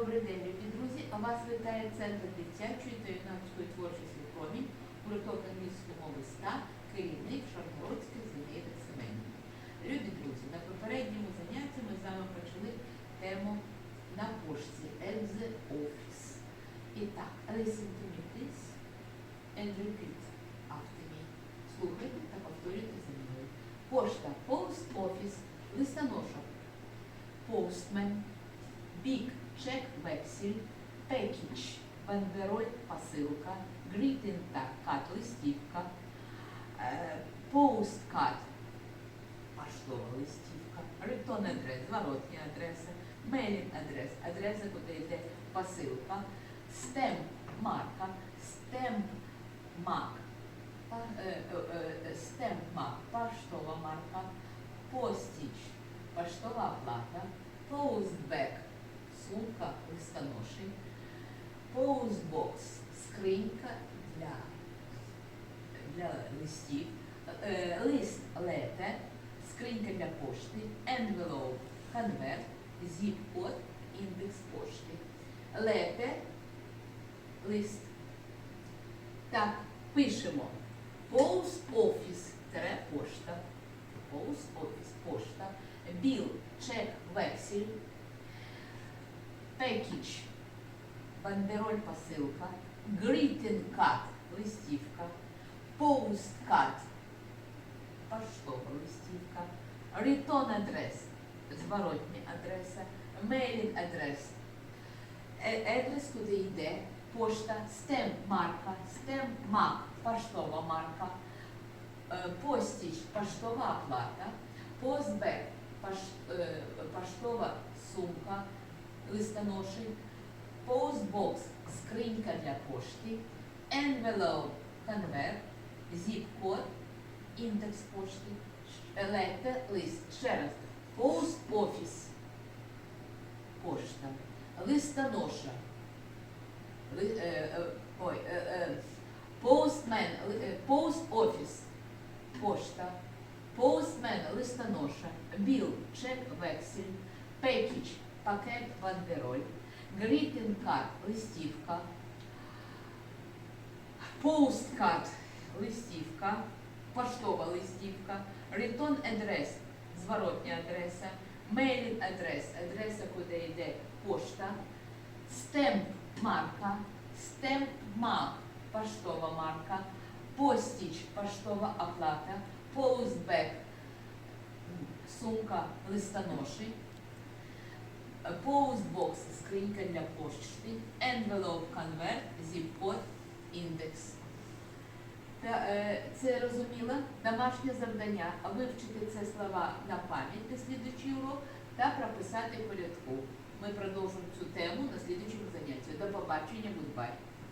Добрий день, любі друзі! А вас вітає Центр дитячої та юнацької творчості промінь, гурток англійської мови ста, керівник Шаргородських Зинаїда Семенівна. Любі друзі, на попередньому занятті ми з вами почали тему на пошті at the office. І так, listen to me, please, and repeat after me. Слухайте та повторюйте за мною. Пошта, post office, листоноша, postman, Big чек вексель, пекідж, бандероль, посилка, greeting кат, листівка, е, посткат, поштова листівка, return адрес, зворотня адреса, mailing адрес, адреса, куди йде посилка, стемп марка, стемп мак, е, е, стемп мак, поштова марка, постіч, поштова оплата, постбек, сумка листоноші, поустбокс, скринька для, для листів, е, лист лете, скринька для пошти, envelope, конверт, зіп-код, індекс пошти. Лете, лист. Так, пишемо. Post office, пошта. Post office, пошта. Біл, чек, вексель. Package, бандероль посилка, greeting card, листівка, postcard, поштова листівка, return адрес, зворотня адреса, mailing е- адрес, куди йде? Пошта, стемп марка, стемп мак, поштова марка, е, постіч, поштова оплата, постбек, е, поштова сумка, листоноші, постбокс, скринька для пошти, envelope, конверт, зіп-код, індекс пошти, лете, лист. Ще раз. Post office, пошта, листоноша, ли, е, е, ой, е, postman, post office, пошта, postman, листоноша, біл, чек, вексель, package, пакет, бандероль, card, листівка, postkard, листівка, поштова листівка, return address, зворотня адреса, mailing адрес, адреса, куди йде пошта, стемп марка, стемп мак, поштова марка, постіч, поштова оплата, postback, сумка листоноші, Postbox – скринька для пошти, envelope – convert, zip code, індекс. Та, е, це розуміло домашнє завдання вивчити ці слова на пам'ять на слідуючий урок та прописати порядку. Ми продовжимо цю тему на слідуючому занятті. До побачення, goodbye.